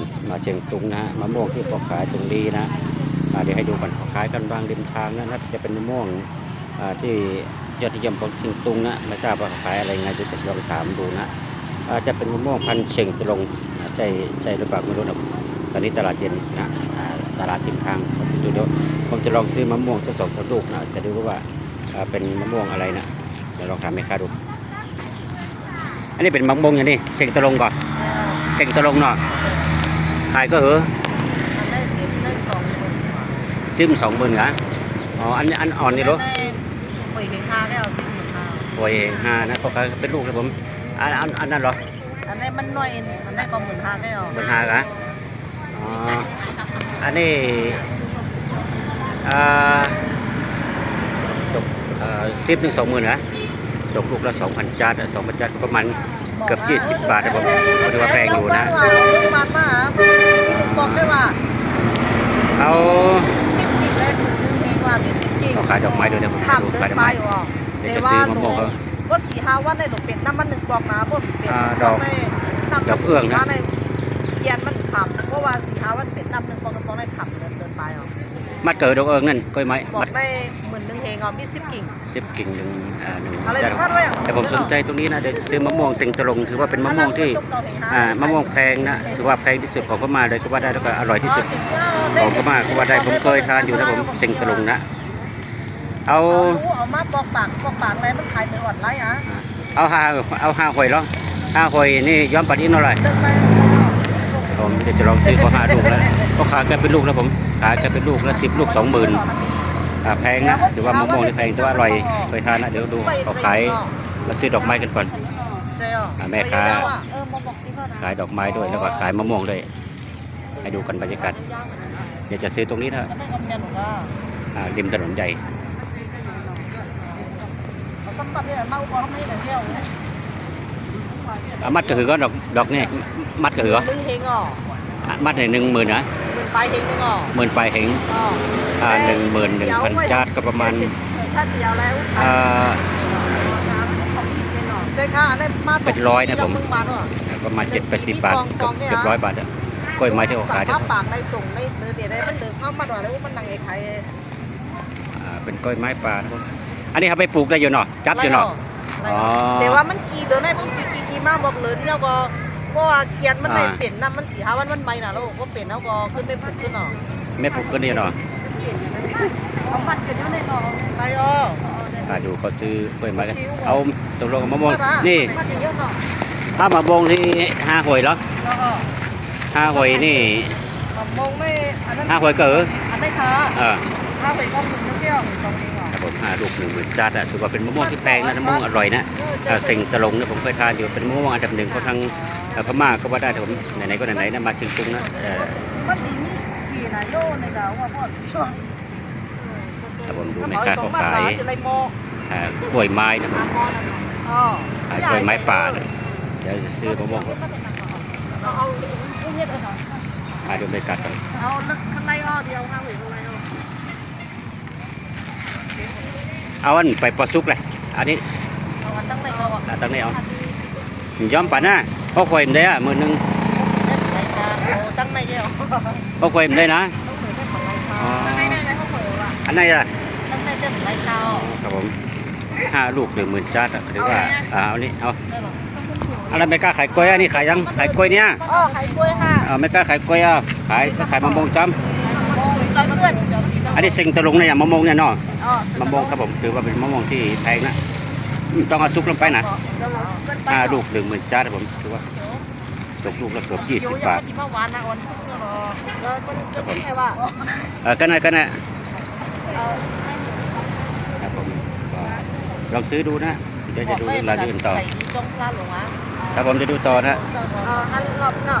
ลมาเชียงตุงนะฮะมะม่วงที่เขาขายตรงนี้นะเดี๋ยวให้ดูกันเขาขายกันบางริมทางนะน่าจะเป็นมะม่วงที่ยอดนิยมของเชียงตุงนะไม่ทราบว่าขายอะไรไงเดี๋ยวจะลองถามดูนะอาจจะเป็นมะม่วงพันเชียงตรงใช่ใช่หรือเปล่าไม่รู้นะตอนนี้ตลาดเย็นนะตลาดริมทางเดี๋ยวเดี๋ยวผมจะลองซื้อมะม่วงสักสองสามลูกนะจะดูว่าเป็นมะม่วงอะไรนะเดี๋ยวลองถามแม่ค้าดู อันนี้เป็นมะม่วงอย่างนี้เชียงตรงก่อนเซ็งตะลงเนาะ ขายก็เหรอมันได้สิบได้สองหมื่นกว่าซิมสองหมื่นเหรออ๋ออันนี้อันอ่อนนี่เหรอได้ปุ๋ยเฮงคาได้เอาสิบหมื่นคาป่วยห้านะเขาขายเป็นลูกเลยผมอันอันอันนั้นเหรออันนี้มันน้อยอันนี้ก็หมื่นห้าได้เอาหมื่นห้าเหรออ๋ออันนี้อ่าตกอ่าซิปหนึ่งสองหมื่นเหรอตกลูกละสองพันจานสองพันจานประมาณเกือบยี่สิบบาทนะผมถือว่าแพงอยู่นะมันมา บอกได้ว่าเอาสิบกิโลเลยถึงเองว่ามีสิบกิโลเขาขายดอกไม้ด้วยนะผมขับดูเดิขายนดอกไปไม้อยู่อะเดี๋ยวจะซื้อมะม่วงเขาก็สี่ห้าวันในหลงเป็ดน้ำมันหนึ่งบอกนะพวกเป็ดอ่าดอกดอกเอื้องนะในเยียนมันขับเพราะว่าสี่ห้าวันเป็ดน้ำหนึ่งบอกกันต้องได้ขับเดินเดินไปอะ มัดเกิดดอกเอิงนั่นกล้วยไม้บอมัดกได้หมื่นหนึ่งเฮงอะมีสิบกิ่ง สิบกิ่งหนึ่งอ่าหนึ่งอะไรจานนะพัดไว้อะแต่ผมสนใจตรงนี้นะเดี๋ยวจะซื้อมะม่วงเซ็งตะลงถือว่าเป็นมะม่วงที่อ่ามะม่วงแพงนะถือว่าแพงที่สุดของพม่าเลยก็ว่าได้แล้วก็อร่อยที่สุด ของพม่าก็ว่าได้ผมเคยทานอยู่นะผมเซ็งตะลงนะเอาเอาเอามาบอกปากบอกปากอะไรมันขายในออนไลน์อะเอาห้าเอาห้าหอยเหรอห้าหอยนี่ย้อมปัดอินเท่าไหร่เดินไป ผมเดี๋ยวจะลองซื้อเขาห้าลูกแล้วก็ขายกันเป็นลูกแล้วผมขายกันเป็นลูกแล้วสิบลูกสองหมื่นแพงนะถือว่ามะม่วงนี่แพงแต่ว่าอร่อยเคยทานนะเดี๋ยวดูเขาขายมาซื้อดอกไม้กันก่อนแม่ค้าขายดอกไม้ด้วยแล้วก็ขายมะม่วงด้วยให้ดูกันบรรยากาศเดี๋ยวจะซื้อตรงนี้นะก็ได้กำเนิดหนูก็อ่าริมถนนใหญ่ เอาสัมผัสเนี่ยมาอุปกรณ์ให้หน่อยเที่ยวอ่ามัดกระหือก็ดอกดอกนี่มัดกระหือลึงเฮงอะอะมัดในหนึ่งหมื่นนะเป็นปลายเฮงนึงอะหมื่นปลายเหงอ๋ออ่าหนึ่งหมื่นหนึ่งพันจาดก็ประมาณถ้าเดียวแล้วอ่าใช่ค่ะอันนี้มาเป็นร้อยนะผมเพิ่งมาด้วยประมาณเจ็ดแปดสิบบาทเกือบเกือบร้อยบาทอะกล้วยไม้ที่เขาขายสเนี่ยภาพปากในส่งในเดือนเดียวได้มันเดือดเข้ามาด้วยแล้วมันนังไอ้ไข่อ่าเป็นกล้วยไม้ป่านะครับอันนี้เขาไปปลูกได้อยู่เนาะจับอยู่เนาะ อ๋อ แต่ว่ามันกี่เดือนได้ผมกี่กี่กี่มาบอกเลยเนี่ยก็เพราะว่าเกียนมันได้เปลี่ยนน้ำมันสีห้าวันมันไม่นะลูกก็เปลี่ยนแล้วก็ขึ้นไปปลูกขึ้นเนาะไม่ปลูกก็นี่เนาะเอามันกันเท่าไหร่เนาะได้อ๋ออ่าดูเขาซื้อกล้วยไม้กันเอาตกลงกับมะม่วงนี่นี่มันเยอะเนาะถ้ามะม่วงที่ห้าหวยเหรอแล้วก็ห้าหวยนี่มองไม่อันนั้นห้าหวยเก๋ออันนี้ค่ะเออ ห้าหวยก็ถึงเที่ยวสองเองอะครับผมห้าลูกหนึ่งหมื่นจานอะถือว่าเป็นมะม่วงที่แพงนะมะม่วงอร่อยนะอ่าเซ็งตะลงเนี่ยผมเคยทานอยู่เป็นมะม่วงอันดับหนึ่งของทางเอ่อพม่าก็ว่าได้แต่ผมไหนๆก็ไหนๆนะมาเชิงตุงนะเอ่อมันดีมีกี่นายโยในกาว่าพ่อช่วงครับผมดูแม่ค้าเขาขายอะไรโมอ่ากล้วยไม้นะอาโมนั่นอ๋อขายกล้วยไม้ป่านะเดี๋ยวจะซื้อมะม่วงก่อนเอาเอาอุ้งเย็ดเลยเหรอมาดูบรรยากาศกัน เอาลึกข้างในอ้อเดียวห้าหวยข้างในอ้อ เอาอันไปปลาซุกเลยอันนี้เอาอันตั้งในก็ว่าอ่าตั้งนี้เอาย้อมป่านะพ่อคอยมันได้อะมือหนึงในกาโอ้ตั้งในเดียวพ่อคอยมันได้นะต้องเหมือนได้ของไรเขาตั้งในในเขาเหมือนว่าอันไหนล่ะตั้งในเต็มไรเขาครับผมห้าลูกหนึ่งหมื่นจานอะหรือว่าอ่าเอานี่เอาได้หรออะไรไม่กล้าขายกล้วยอันนี้ขายยังขายกล้วยเนี่ยอ๋อไข่กล้วยค่ะอ่าไม่กล้าขายกล้วยอะขายขายมะม่วงจ้โอ้ยใจเพื่ อนเดี๋ยวนี้ำอันนี้เซ็งตะลุงเนี่ยอย่างมะม่วงเนี่ยเนาะอ๋อมะม่วงครับผมถือว่าเป็นมะม่วงที่แพงนะอืมต้องเอาซุกลงไปนะห้าลูกหนึ่งหมื่นจานครับผมถือว่าตกลูกละเกือบยี่สิบบาทที่เมื่อวานนะวันศุกร์เนาะแล้วมันจะไม่ใช่ว่าเออกันนะกันนะครับผมก็ลองซื้อดูนะเดี๋ยวจะดูรายละเอียดต่อใส่จงพลาดหรอวะครับผมจะดูต่อนะเอออันรอบเนาะ